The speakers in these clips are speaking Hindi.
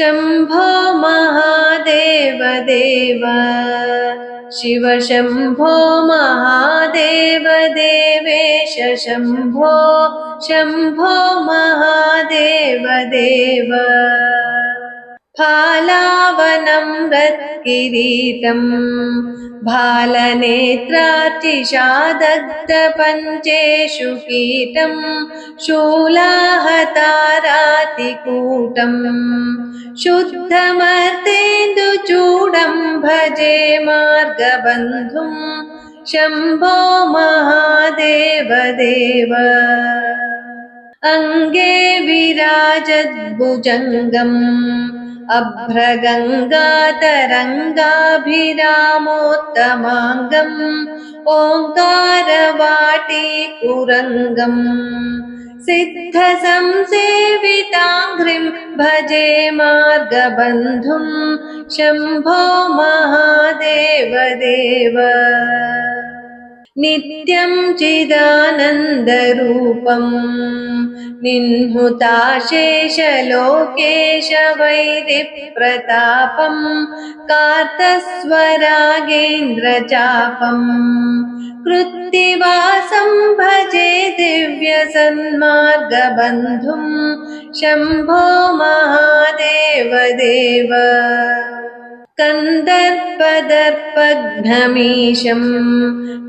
शम्भो महादेव देव। शिव शम्भो महादेव देवेश शम्भो शम्भो महादेव देव। फालावनं रत्किरीटम् भालनेत्राचिषादग्धपञ्चेषु कीटं, शूलाहतारातिकूटम्। शुद्धमर्तेन्दुचूडं भजे मार्गबन्धुं शम्भो महादेव देव अङ्गे विराजद्भुजङ्गम् अभ्रगङ्गातरङ्गाभिरामोत्तमाङ्गम् ओङ्कारवाटीकुरङ्गम् सिद्धसंसेविताङ्घ्रिं भजे मार्गबन्धुं शम्भो महादेव देव नित्यं चिदानन्दरूपम् निह्नुताशेषलोकेश वैरिप्रतापम् कार्तस्वरागेन्द्रचापम् कृत्तिवासं भजे दिव्यसन्मार्गबन्धुं शम्भो महादेव देव। कन्दर्पदर्पघ्नमीशं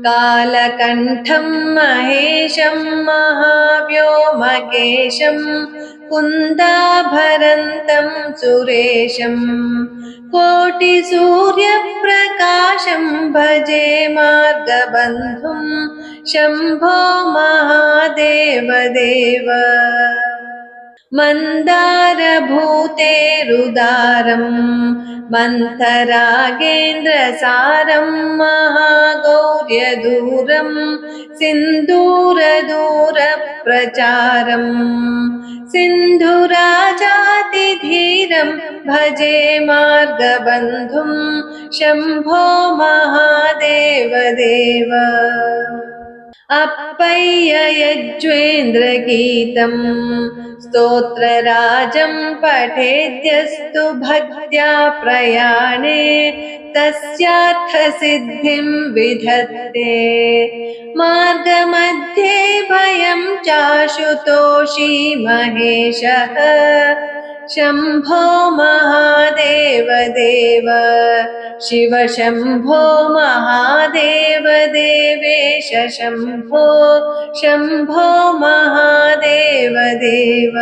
कालकण्ठं महेशं महाव्योमकेशं कुन्दाभरन्तं सुरेशं। कोटिसूर्यप्रकाशं भजे मार्गबन्धुं शम्भो महादेव देव मन्दारभूतेरुदारम् मन्थरागेन्द्रसारं महागौर्यदूरम् सिन्दूरदूरप्रचारम् सिन्धुराजातिधीरं भजे मार्गबन्धुं शम्भो महादेव देव अप्पय्ययज्वेन्द्रगीतम् स्तोत्रराजं पठेद्यस्तु भक्त्या प्रयाणे तस्यार्थसिद्धिं विधत्ते। मार्गमध्ये भयं चाशुतोषी महेशः। शम्भो महादेव देव शिव शम्भो महादेव देवेश शम्भो शम्भो महादेव देव।